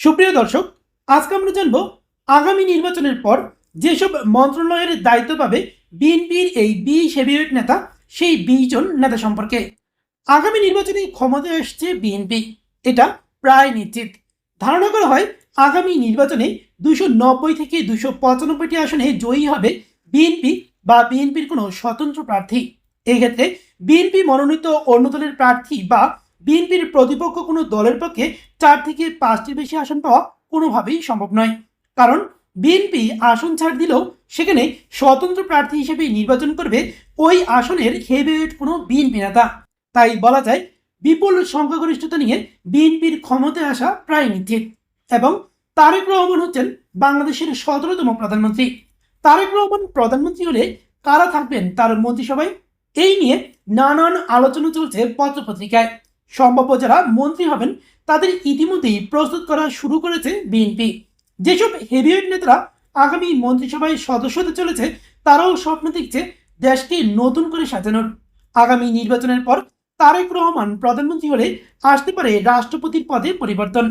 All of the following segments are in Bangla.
সুপ্রিয় দর্শক, আজকে আমরা জানব আগামী নির্বাচনের পর যেসব মন্ত্রণালয়ের দায়িত্ব পাবে বিএনপির এই বিশ হেভিওয়েট নেতা, সেই বিশ জন নেতা সম্পর্কে। আগামী নির্বাচনে ক্ষমতায় আসছে বিএনপি, এটা প্রায় নিশ্চিত। ধারণা করা হয়, আগামী নির্বাচনে দুশো নব্বই থেকে দুশো পঁচানব্বইটি আসনে জয়ী হবে বিএনপি বা বিএনপির কোনো স্বতন্ত্র প্রার্থী। এক্ষেত্রে বিএনপি মনোনীত অন্য দলের প্রার্থী বা বিএনপির প্রতিপক্ষ কোনো দলের পক্ষে চার থেকে পাঁচটির বেশি আসন পাওয়া কোনোভাবেই সম্ভব নয়। কারণ বিএনপি আসন ছাড় দিলেও সেখানে স্বতন্ত্র প্রার্থী হিসেবে নির্বাচন করবে ওই আসনের হেভিওয়েট কোনো বিএনপি নেতা। তাই বলা যায়, বিপুল সংখ্যাগরিষ্ঠতা নিয়ে বিএনপির ক্ষমতায় আসা প্রায় নিশ্চিত। এবং তারেক রহমান হচ্ছেন বাংলাদেশের সতেরোতম প্রধানমন্ত্রী। তারেক রহমান প্রধানমন্ত্রী হলে কারা থাকবেন তার মন্ত্রিসভায়? এই নিয়ে নানান আলোচনা চলছে পত্রপত্রিকায়। সম্ভাব্য যারা মন্ত্রী হবেন, তাদের ইতিমধ্যেই প্রস্তুত করা শুরু করেছে বিএনপি। যেসব হেভিওয়েট নেতারা আগামী মন্ত্রিসভায় সদস্য হতে চলেছে, তারাও স্বপ্ন দেখছে দেশকে নতুন করে সাজানোর। আগামী নির্বাচনের পর তারেক রহমান প্রধানমন্ত্রী হলে আসতে পারে রাষ্ট্রপতির পদে পরিবর্তন।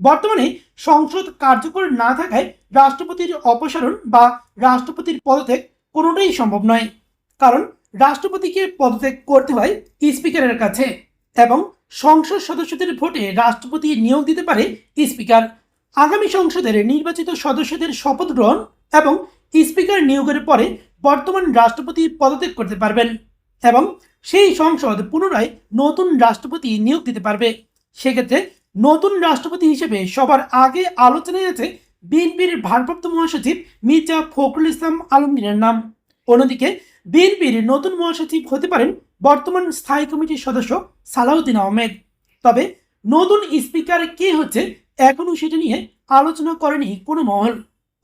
বর্তমানে সংসদ কার্যকর না থাকায় রাষ্ট্রপতির অপসারণ বা রাষ্ট্রপতির পদত্যাগ কোনোটাই সম্ভব নয়। কারণ রাষ্ট্রপতিকে পদত্যাগ করতে হয় স্পিকারের কাছে এবং সংসদ সদস্যদের ভোটে রাষ্ট্রপতি নিয়োগ দিতে পারে স্পিকার। আগামী সংসদের নির্বাচিত সদস্যদের শপথ গ্রহণ এবং স্পিকার নিয়োগের পরে বর্তমান রাষ্ট্রপতি পদত্যাগ করতে পারবেন এবং সেই সংসদ পুনরায় নতুন রাষ্ট্রপতি নিয়োগ দিতে পারবে। সেক্ষেত্রে নতুন রাষ্ট্রপতি হিসেবে সবার আগে আলোচনায় আছে বিএনপির ভারপ্রাপ্ত মহাসচিব মির্জা ফখরুল ইসলাম আলমগীরের নাম। অন্যদিকে বিএনপির নতুন মহাসচিব হতে পারেন বর্তমান স্থায়ী কমিটির সদস্য সালাউদ্দিন আহমেদ। তবে নতুন স্পিকার কে হচ্ছে এখনও সেটা নিয়ে আলোচনা করেনি কোনো মহল।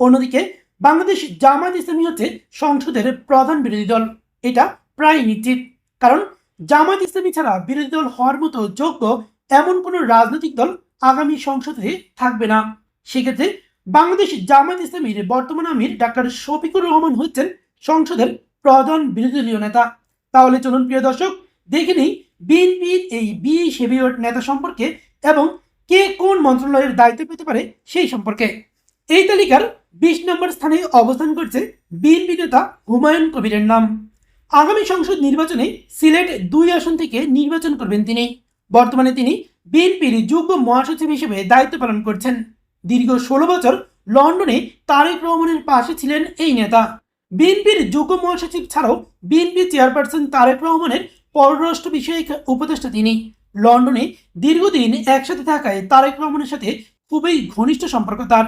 অন্যদিকে বাংলাদেশ জামাত ইসলামী হচ্ছে সংসদের প্রধান বিরোধী দল। এটা প্রায় নিশ্চিত। কারণ জামাত ইসলামী ছাড়া বিরোধী দল হওয়ার মতো যোগ্য এমন কোনো রাজনৈতিক দল আগামী সংসদে থাকবে না। সেক্ষেত্রে বাংলাদেশ জামাত ইসলামীর বর্তমান আমির ডাক্তার শফিকুর রহমান হচ্ছেন সংসদের প্রধান বিরোধী দলীয় নেতা। তাহলে চলুন, প্রিয় দর্শক, দেখে নিই বিএনপির এই বিএ হেভিওয়েট নেতা সম্পর্কে এবং কে কোন মন্ত্রণালয়ের দায়িত্ব পেতে পারে সেই সম্পর্কে। এই তালিকার বিশ নম্বর স্থানে অবস্থান করছে বিএনপি নেতা হুমায়ুন কবিরের নাম। আগামী সংসদ নির্বাচনে সিলেট দুই আসন থেকে নির্বাচন করবেন তিনি। বর্তমানে তিনি বিএনপির যুগ্ম মহাসচিব হিসেবে দায়িত্ব পালন করছেন। দীর্ঘ ষোলো বছর লন্ডনে তারেক রহমানের পাশে ছিলেন এই নেতা। বিএনপির যুগ্ম মহাসচিব ছাড়াও বিএনপি চেয়ারপারসন তারেক রহমানের পররাষ্ট্র বিষয়ক উপদেষ্টা তিনি। লন্ডনে দীর্ঘদিন একসাথে থাকায় তারেক রহমানের সাথে খুবই ঘনিষ্ঠ সম্পর্ক তার।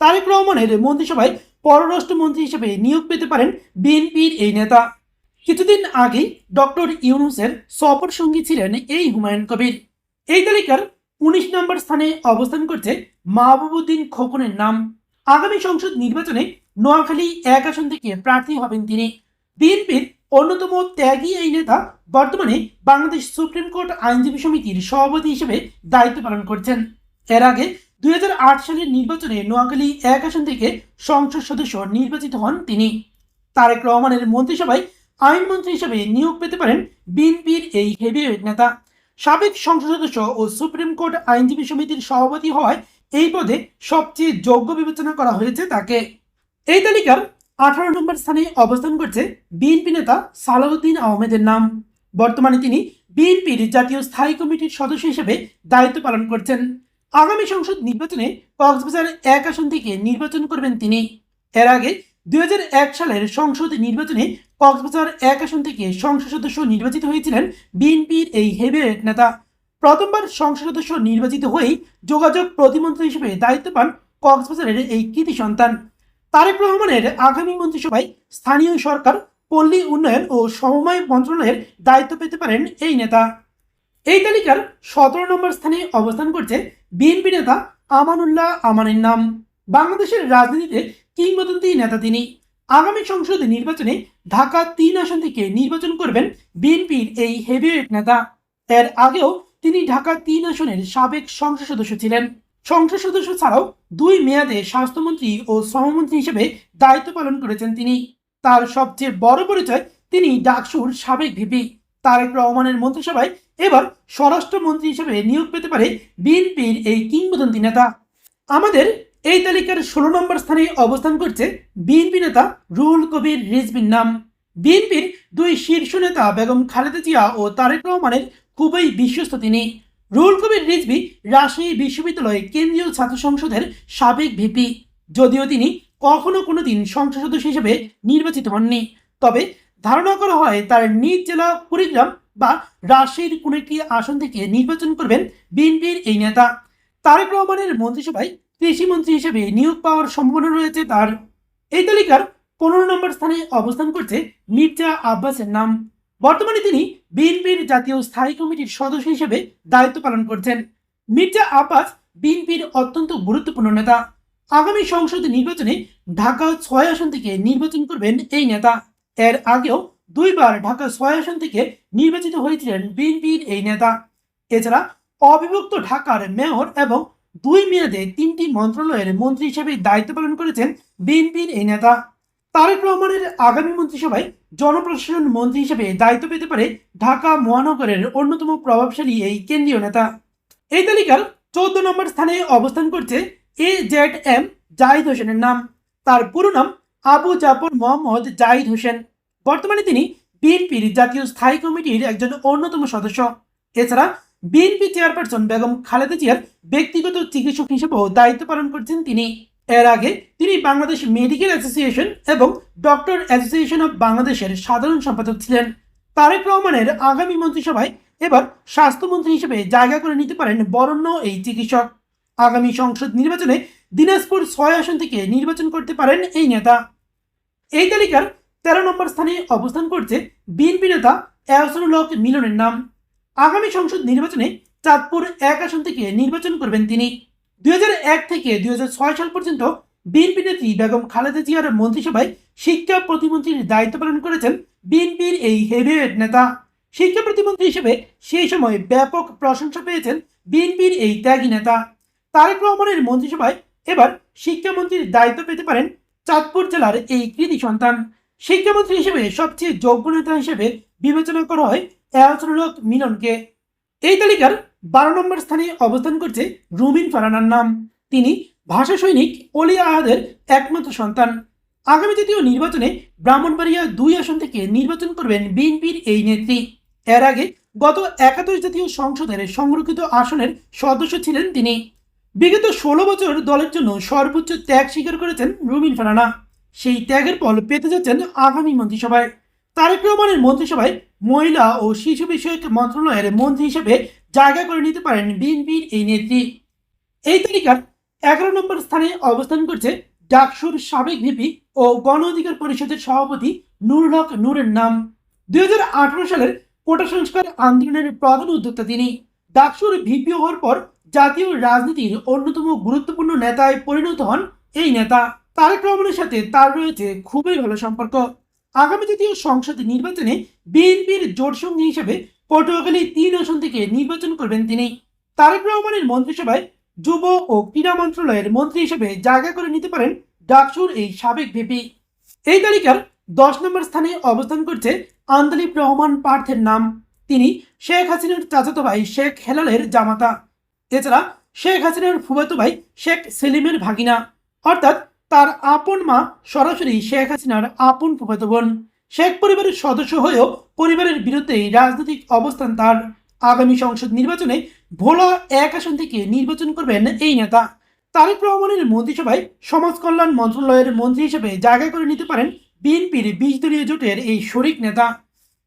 তারেক রহমানের মন্ত্রিসভায় পররাষ্ট্রমন্ত্রী হিসেবে নিয়োগ পেতে পারেন বিএনপির এই নেতা। কিছুদিন আগেই ডক্টর ইউনুসের সফর সঙ্গী ছিলেন এই হুমায়ুন কবির। এই তালিকার উনিশ নম্বর স্থানে অবস্থান করছে মাহবুবুদ্দিন খোকনের নাম। আগামী সংসদ নির্বাচনে নোয়াখালী এক আসন থেকে প্রার্থী হবেন তিনি। বিএনপির অন্যতম ত্যাগী এই নেতা বর্তমানে বাংলাদেশ সুপ্রিম কোর্ট আইনজীবী সমিতির সভাপতি হিসেবে দায়িত্ব পালন করছেন। এর আগে দুই হাজার আট সালের নির্বাচনে নোয়াখালী এক আসন থেকে সংসদ সদস্য নির্বাচিত হন তিনি। তারেক রহমানের মন্ত্রিসভায় আইনমন্ত্রী হিসেবে নিয়োগ পেতে পারেন বিএনপির এই হেভিওয়েট নেতা। সাবেক সংসদ সদস্য ও সুপ্রিম কোর্ট আইনজীবী সমিতির সভাপতি হওয়ায় এই পদে সবচেয়ে যোগ্য বিবেচনা করা হয়েছে তাকে। এই তালিকার আঠারো নম্বর স্থানে অবস্থান করছে বিএনপি নেতা সালাউদ্দিন আহমেদের নাম। বর্তমানে তিনি বিএনপির জাতীয় স্থায়ী কমিটির সদস্য হিসেবে দায়িত্ব পালন করছেন। আগামী সংসদ নির্বাচনে কক্সবাজার এক আসন থেকে নির্বাচন করবেন তিনি। এর আগে দুই হাজার এক সালের সংসদ নির্বাচনে কক্সবাজার এক আসন থেকে সংসদ সদস্য নির্বাচিত হয়েছিলেন বিএনপির এই হেভিওয়েট নেতা। প্রথমবার সংসদ সদস্য নির্বাচিত হয়েই যোগাযোগ প্রতিমন্ত্রী হিসেবে দায়িত্ব পান কক্সবাজারের এই কৃতি সন্তান। তারেক রহমানের আগামী মন্ত্রিসভায় স্থানীয় সরকার, পল্লী উন্নয়ন ও সমবায় মন্ত্রণালয়ের দায়িত্ব পেতে পারেন এই নেতা। এই তালিকার সতেরো নম্বর স্থানে অবস্থান করছে বিএনপি নেতা আমানুল্লাহ আমানের নাম। বাংলাদেশের রাজনীতিতে কিংবদন্তি নেতা তিনি। আগামী সংসদ নির্বাচনে ঢাকা তিন আসন থেকে নির্বাচন করবেন বিএনপির এই হেভিওয়েট নেতা। এর আগেও তিনি ঢাকা তিন আসনের সাবেক সংসদ সদস্য ছিলেন। সংসদ সদস্য ছাড়াও দুই মেয়াদে স্বাস্থ্যমন্ত্রী ও শ্রমমন্ত্রী হিসেবে দায়িত্ব পালন করেছেন তিনি। তার সবচেয়ে বড় পরিচয় তিনি ডাকসুর সাবেক ভিপি তারেক রহমানের মন্ত্রিসভায়। এবার স্বরাষ্ট্রমন্ত্রী হিসেবে নিয়োগ পেতে পারে বিএনপির এই কিংবদন্তি নেতা। আমাদের এই তালিকার ষোলো নম্বর স্থানে অবস্থান করছে বিএনপি নেতা রুহুল কবির রিজভির নাম। বিএনপির দুই শীর্ষ নেতা বেগম খালেদা জিয়া ও তারেক রহমানের খুবই বিশ্বস্ত তিনি। রুহুল কবির রিজভি রাজশাহী বিশ্ববিদ্যালয় কেন্দ্রীয় ছাত্র সংসদের সাবেক ভিপি। যদিও তিনি কখনো কোনো দিন সংসদ সদস্য হিসেবে নির্বাচিত হননি। তবে ধারণা করা হয় তার নিজ জেলা কুড়িগ্রাম বা রাজশাহীর কোনো একটি আসন থেকে নির্বাচন করবেন বিএনপির এই নেতা। তারেক রহমানের মন্ত্রিসভায় কৃষিমন্ত্রী হিসেবে নিয়োগ পাওয়ার সম্ভাবনা রয়েছে তার। এই তালিকার পনেরো নম্বর স্থানে অবস্থান করছে মির্জা আব্বাসের নাম। বর্তমানে তিনি বিএনপির জাতীয় স্থায়ী কমিটির সদস্য হিসেবে দায়িত্ব পালন করছেন মির্জা আব্বাস, বিএনপির অত্যন্ত গুরুত্বপূর্ণ নেতা। আগামী সংসদ নির্বাচনে ঢাকা ছয় আসন থেকে নির্বাচন করবেন এই নেতা। এর আগেও দুইবার ঢাকা ছয় আসন থেকে নির্বাচিত হয়েছিলেন বিএনপির এই নেতা। এছাড়া অবিভক্ত ঢাকার মেয়র এবং দুই মেয়াদে তিনটি মন্ত্রণালয়ের মন্ত্রী হিসেবে দায়িত্ব পালন করেছেন বিএনপির এই নেতা। তারেক রহমানের আগামী মন্ত্রিসভায় জনপ্রশাসন মন্ত্রী হিসেবে দায়িত্ব পেতে পারে ঢাকা মহানগরের অন্যতম প্রভাবশালী এই কেন্দ্রীয় নেতা। এই তালিকার চৌদ্দ নম্বর স্থানে অবস্থান করছে এ জেড এম জাহিদ হোসেনের নাম। তার পুরো নাম আবু জাফর মোহাম্মদ জাহিদ হোসেন। বর্তমানে তিনি বিএনপির জাতীয় স্থায়ী কমিটির একজন অন্যতম সদস্য। এছাড়া বিএনপি চেয়ারপারসন বেগম খালেদা জিয়ার ব্যক্তিগত চিকিৎসক হিসেবেও দায়িত্ব পালন করছেন তিনি। এর আগে তিনি বাংলাদেশ মেডিকেল অ্যাসোসিয়েশন এবং ডক্টর অ্যাসোসিয়েশন অব বাংলাদেশের সাধারণ সম্পাদক ছিলেন। তারেক রহমানের আগামী মন্ত্রিসভায় এবার স্বাস্থ্যমন্ত্রী হিসেবে জায়গা করে নিতে পারেন বরণ্য এই চিকিৎসক। আগামী সংসদ নির্বাচনে দিনাজপুর ছয় আসন থেকে নির্বাচন করতে পারেন এই নেতা। এই তালিকার তেরো নম্বর স্থানে অবস্থান করছে বিএনপি নেতা এহসানুল হক মিলনের নাম। আগামী সংসদ নির্বাচনে চাঁদপুর এক আসন থেকে নির্বাচন করবেন তিনি। দুই থেকে দুই হাজার ছয় সাল পর্যন্ত বিএনপি নেত্রী বেগম খালেদা জিয়ার মন্ত্রিসভায় শিক্ষা প্রতিমন্ত্রীর দায়িত্ব পালন করেছেন বিএনপির এই হেভিওয়েট নেতা। শিক্ষা প্রতিমন্ত্রী হিসেবে সেই সময় ব্যাপক প্রশংসা পেয়েছেন বিএনপির এই ত্যাগী নেতা। তারেক রহমানের মন্ত্রিসভায় এবার শিক্ষামন্ত্রীর দায়িত্ব পেতে পারেন চাঁদপুর জেলার এই কৃতি সন্তান। শিক্ষামন্ত্রী হিসেবে সবচেয়ে যোগ্য নেতা হিসেবে বিবেচনা করা হয় এহসানুল হক মিলনকে। এই তালিকার বারো নম্বর স্থানে অবস্থান করছে রুমিন ফারানার নাম। তিনি ভাষা সৈনিক অলি আহাদের একমাত্র সন্তান। আগামী জাতীয় নির্বাচনে ব্রাহ্মণবাড়িয়া দুই আসন থেকে নির্বাচন করবেন বিএনপির এই নেত্রী। এর আগে গত একাদশ জাতীয় সংসদের সংরক্ষিত আসনের সদস্য ছিলেন তিনি। বিগত ষোলো বছর দলের জন্য সর্বোচ্চ ত্যাগ স্বীকার করেছেন রুমিন ফারানা। সেই ত্যাগের ফল পেতে যাচ্ছেন আগামী মন্ত্রিসভায়। তারেক রহমানের মন্ত্রিসভায় মহিলা ও শিশু বিষয়ক মন্ত্রণালয়ের মন্ত্রী হিসেবে জায়গা করে নিতে পারেন বিএনপির এই নেত্রী। এই তালিকার এগারো নম্বর স্থানে অবস্থান করছে ডাকসুর সাবেক ভিপি ও গণ অধিকার পরিষদের সভাপতি নুর হক নূরের নাম। দুই হাজার আঠারো সালের কোটা সংস্কার আন্দোলনের প্রধান উদ্যোক্তা তিনি। ডাকসুর ভিপি হওয়ার পর জাতীয় রাজনীতির অন্যতম গুরুত্বপূর্ণ নেতায় পরিণত হন এই নেতা। তারেক রহমানের সাথে তার রয়েছে খুবই ভালো সম্পর্ক। আগামী জাতীয় সংসদ নির্বাচনে বিএনপির জোট সঙ্গী হিসেবে পটুয়াখালী তিন আসন থেকে নির্বাচন করবেন তিনি। তারেক রহমানের মন্ত্রিসভায় যুব ও ক্রীড়া মন্ত্রণালয়ের মন্ত্রী হিসেবে জায়গা করে নিতে পারেন ডাকসুর এই সাবেক ভিপি। এই তালিকার দশ নম্বর স্থানে অবস্থান করছে আন্দালিব রহমান পার্থের নাম। তিনি শেখ হাসিনার চাচাতো ভাই শেখ হেলালের জামাতা। এছাড়া শেখ হাসিনার ফুফাতো ভাই শেখ সেলিমের ভাগিনা। অর্থাৎ তার আপন মা সরাসরি শেখ হাসিনার আপন ফুফাতো বোন। শেখ পরিবারের সদস্য হয়েও পরিবারের বিরুদ্ধেই রাজনৈতিক অবস্থান তার। আগামী সংসদ নির্বাচনে ভোলা এক আসন থেকে নির্বাচন করবেন এই নেতা। তারেক রহমানের মন্ত্রিসভায় সমাজ কল্যাণ মন্ত্রণালয়ের মন্ত্রী হিসেবে জায়গা করে নিতে পারেন বিএনপির বিশ দলীয় জোটের এই শরিক নেতা।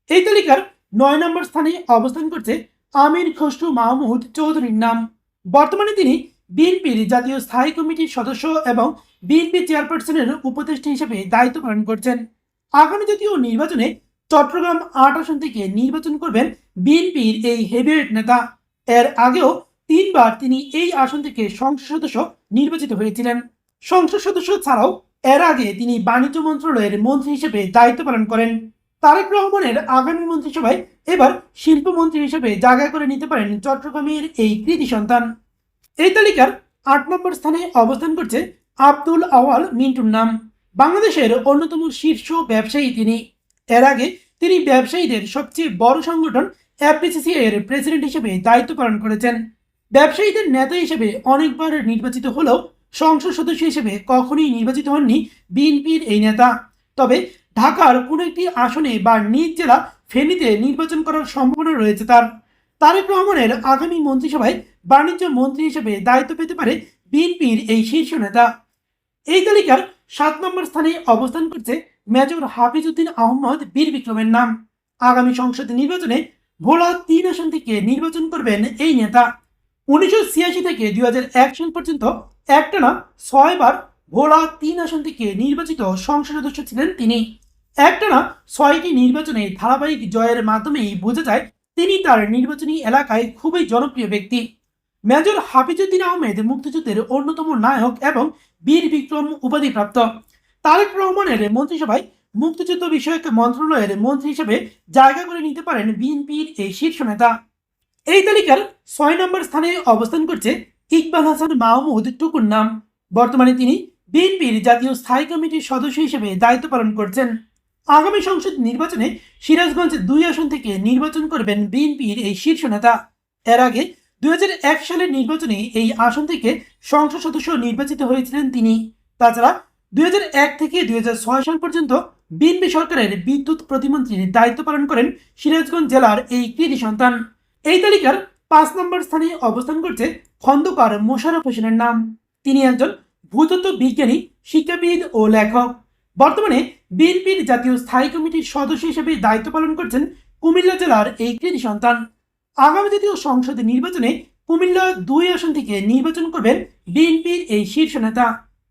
এই তালিকার নয় নম্বর স্থানে অবস্থান করছে আমির খসরু মাহমুদ চৌধুরীর নাম। বর্তমানে তিনি বিএনপির জাতীয় স্থায়ী কমিটির সদস্য এবং বিএনপি চেয়ারপারসনের উপদেষ্টা হিসেবে দায়িত্ব পালন করছেন। আগামী জাতীয় নির্বাচনে চট্টগ্রাম আট আসন থেকে নির্বাচন করবেন বিএনপির এই হেভিওয়েট নেতা। এর আগেও তিনবার তিনি এই আসন থেকে সংসদ সদস্য নির্বাচিত হয়েছিলেন। সংসদ সদস্য ছাড়াও এর আগে তিনি বাণিজ্য মন্ত্রণালয়ের মন্ত্রী হিসেবে দায়িত্ব পালন করেন। তারেক রহমানের আগামী মন্ত্রিসভায় এবার শিল্পমন্ত্রী হিসেবে জায়গা করে নিতে পারেন চট্টগ্রামের এই কৃতি সন্তান। এই তালিকার আট নম্বর স্থানে অবস্থান করছে আব্দুল আওয়াল মিন্টুর নাম। বাংলাদেশের অন্যতম শীর্ষ ব্যবসায়ী তিনি। এর আগে তিনি ব্যবসায়ীদের সবচেয়ে বড় সংগঠন এফবিসিসি এর প্রেসিডেন্ট হিসেবে দায়িত্ব পালন করেছেন। ব্যবসায়ীদের নেতা হিসেবে অনেকবার নির্বাচিত হলেও সংসদ সদস্য হিসেবে কখনোই নির্বাচিত হননি বিএনপির এই নেতা। তবে ঢাকার কোনো একটি আসনে বা নিজ জেলা ফেনীতে নির্বাচন করার সম্ভাবনা রয়েছে তার। তারেক রহমানের আগামী মন্ত্রিসভায় বাণিজ্য মন্ত্রী হিসেবে দায়িত্ব পেতে পারে বিএনপির এই শীর্ষ নেতা। এই তালিকার সাত নম্বর স্থানে অবস্থান করছে মেজর হাফিজউদ্দিন আহমদ বীর বিক্রমের নাম। আগামী সংসদ নির্বাচনে ভোলা তিন আসন থেকে নির্বাচন করবেন এই নেতা। উনিশশো ছিয়াশি থেকে দুই হাজার এক সাল পর্যন্ত একটানা ছয়বার ভোলা তিন আসন থেকে নির্বাচিত সংসদ সদস্য ছিলেন তিনি। একটানা ছয়টি নির্বাচনে ধারাবাহিক জয়ের মাধ্যমেই বোঝা যায় তিনি তার নির্বাচনী এলাকায় খুবই জনপ্রিয় ব্যক্তি। মেজর হাফিজুদ্দিন আহমেদ মুক্তিযুদ্ধের অন্যতম নায়ক এবং বীর বিক্রম উপাধিপ্রাপ্ত। তারেক রহমানের মন্ত্রিসভায় মুক্তিযুদ্ধ বিষয়ক মন্ত্রণালয়ের মন্ত্রী হিসেবে জায়গা করে নিতে পারেন বিএনপির এই শীর্ষ নেতা। এই তালিকার ছয় নম্বর স্থানে অবস্থান করছে ইকবাল হাসান মাহমুদ টুকুর নাম। বর্তমানে তিনি বিএনপির জাতীয় স্থায়ী কমিটির সদস্য হিসেবে দায়িত্ব পালন করছেন। আগামী সংসদ নির্বাচনে সিরাজগঞ্জ দুই আসন থেকে নির্বাচন করবেন বিএনপির এই শীর্ষ নেতা। এর আগে দুই সালের নির্বাচনে এই আসন থেকে সংসদ সদস্য নির্বাচিত হয়েছিলেন তিনি। তাছাড়া দুই হাজার এক থেকে দুই হাজার ছয় সাল পর্যন্ত বিএনপি সরকারের বিদ্যুৎ প্রতিমন্ত্রীর দায়িত্ব পালন করেন সিরাজগঞ্জ জেলার এই কৃতি সন্তান। এই তালিকার পাঁচ নম্বর স্থানে অবস্থান করছে খন্দকার মোশারফ হোসেনের নাম। তিনি একজন ভূতত্ত্ব বিজ্ঞানী, শিক্ষাবিদ ও লেখক। বর্তমানে বিএনপির জাতীয় স্থায়ী কমিটির সদস্য হিসেবে দায়িত্ব পালন করছেন কুমিল্লা জেলার এই কৃতি সন্তান। আগামী জাতীয় সংসদ নির্বাচনে কুমিল্লা দুই আসন থেকে নির্বাচন করবেন বিএনপির এই শীর্ষ নেতা।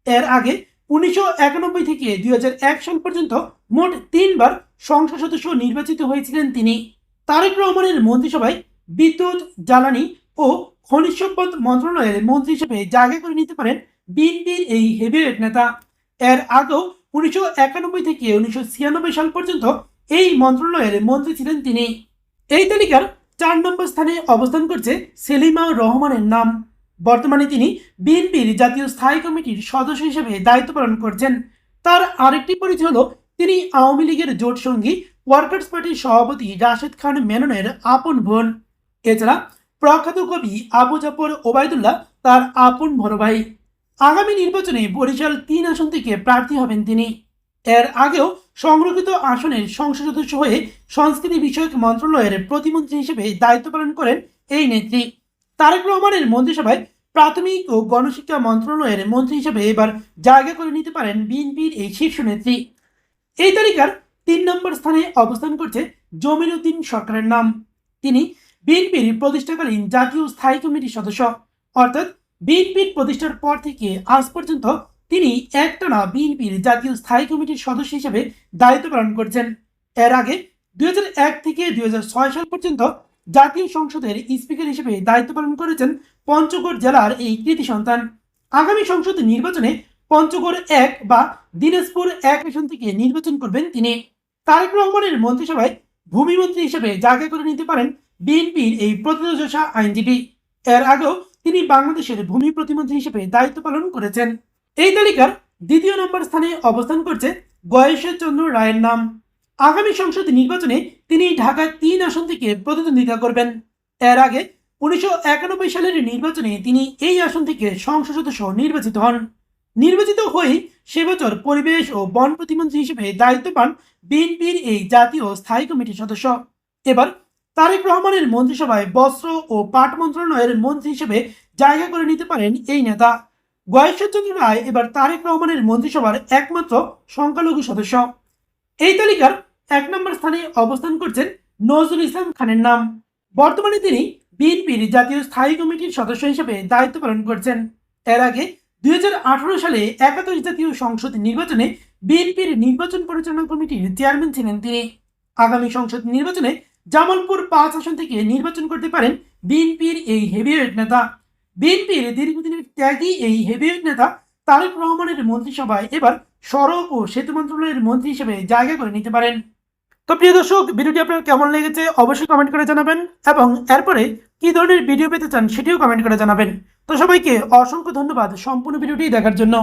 এর আগে উনিশশো একানব্বই থেকে দুই সাল পর্যন্ত মোট তিনবার সংসদ সদস্য নির্বাচিত হয়েছিলেন তিনি। তারেক রহমানের মন্ত্রিসভায় বিদ্যুৎ, জ্বালানি ও খনিজ সম্পদ মন্ত্রণালয়ের মন্ত্রী হিসেবে জায়গা করে নিতে পারেন বিএনপির এই হেভিওয়েট নেতা। এর আগেও উনিশশো একানব্বই থেকে উনিশশো ছিয়ানব্বই সাল পর্যন্ত এই মন্ত্রণালয়ের মন্ত্রী ছিলেন তিনি। এই তালিকার চার নম্বর স্থানে অবস্থান করছে সেলিমা রহমানের নাম। বর্তমানে তিনি বিএনপির জাতীয় স্থায়ী কমিটির সদস্য হিসেবে দায়িত্ব পালন করছেন। তার আরেকটি পরিচয় হল, তিনি আওয়ামী লীগের জোট সঙ্গী ওয়ার্কার্স পার্টির সভাপতি রাশেদ খান মেননের আপন বোন। এছাড়া প্রখ্যাত কবি আবু জাফর ওবায়দুল্লাহ তার আপন বড় ভাই। আগামী নির্বাচনে বরিশাল তিন আসন থেকে প্রার্থী হবেন তিনি। এর আগেও সংরক্ষিত আসনের সংসদ সদস্য হয়ে সংস্কৃতি বিষয়ক মন্ত্রণালয়ের প্রতিমন্ত্রী হিসেবে দায়িত্ব পালন করেন এই নেত্রী। তারেক রহমানের মন্ত্রিসভায় প্রাথমিক ও গণশিক্ষা মন্ত্রণালয়ের মন্ত্রী হিসেবে এবার জায়গা করে নিতে পারেন বিএনপির এই শীর্ষ নেত্রী। এই তালিকার তিন নম্বর স্থানে অবস্থান করছে জমির উদ্দিন সরকারের নাম। তিনি বিএনপির প্রতিষ্ঠাকালীন জাতীয় স্থায়ী কমিটির সদস্য। অর্থাৎ বিএনপির প্রতিষ্ঠার পর থেকে আজ পর্যন্ত তিনি একটানা বিএনপির জাতীয় স্থায়ী কমিটির সদস্য হিসেবে দায়িত্ব পালন করছেন। এর আগে দুই থেকে দুই হাজার ছয় সাল পর্যন্ত জাতীয় সংসদের স্পিকার হিসেবে দায়িত্ব পালন করেছেন পঞ্চগড় জেলার এই কৃতি সন্তান। আগামী সংসদ নির্বাচনে পঞ্চগড় এক বা দিনাজপুর এক আসন থেকে নির্বাচন করবেন তিনি। তারেক রহমানের মন্ত্রিসভায় ভূমিমন্ত্রী হিসেবে জায়গা করে নিতে পারেন বিএনপির এই প্রতিযোজা আইনজীবী। এর আগেও তিনি বাংলাদেশের ভূমি প্রতিমন্ত্রী হিসেবে দায়িত্ব পালন করেছেন। এই তালিকার দ্বিতীয় নম্বর স্থানে অবস্থান করছে গয়েশ্বর চন্দ্র রায়ের নাম। আগামী সংসদ নির্বাচনে তিনি ঢাকা তিন আসন থেকে প্রতিদ্বন্দ্বিতা করবেন। এর আগে উনিশশো একানব্বই সালের নির্বাচনে তিনি এই আসন থেকে সংসদ সদস্য নির্বাচিত হন। নির্বাচিত হয়ে সে বছর পরিবেশ ও বন প্রতিমন্ত্রী হিসেবে দায়িত্ব পান বিএনপির এই জাতীয় স্থায়ী কমিটির সদস্য। এবার তারেক রহমানের মন্ত্রিসভায় বস্ত্র ও পাট মন্ত্রণালয়ের মন্ত্রী হিসেবে জায়গা করে নিতে পারেন এই নেতা। গয়েশ্বরচন্দ্র রায় এবার তারেক রহমানের মন্ত্রিসভার একমাত্র সংখ্যালঘু সদস্য। এই তালিকার এক নম্বর স্থানে অবস্থান করছেন নজরুল ইসলাম খানের নাম। বর্তমানে তিনি বিএনপির জাতীয় স্থায়ী কমিটির সদস্য হিসেবে দায়িত্ব পালন করছেন। এর আগে দুই হাজার আঠারো সালে একাদশ জাতীয় সংসদ নির্বাচনে বিএনপির নির্বাচন পরিচালনা কমিটির চেয়ারম্যান ছিলেন তিনি। আগামী সংসদ নির্বাচনে জামালপুর পাঁচ আসন থেকে নির্বাচন করতে পারেন বিএনপির এই হেভিওয়েট নেতা। বিএনপির দীর্ঘদিনের ত্যাগী এই হেভিওয়েট নেতা তারেক রহমানের মন্ত্রিসভায় এবার সড়ক ও সেতু মন্ত্রণালয়ের মন্ত্রী হিসেবে জায়গা করে নিতে পারেন। তো প্রিয় দর্শক, ভিডিওটি আপনার কেমন লেগেছে অবশ্যই কমেন্ট করে জানাবেন এবং এরপরে কী ধরনের ভিডিও পেতে চান সেটিও কমেন্ট করে জানাবেন। তো সবাইকে অসংখ্য ধন্যবাদ সম্পূর্ণ ভিডিওটি দেখার জন্য।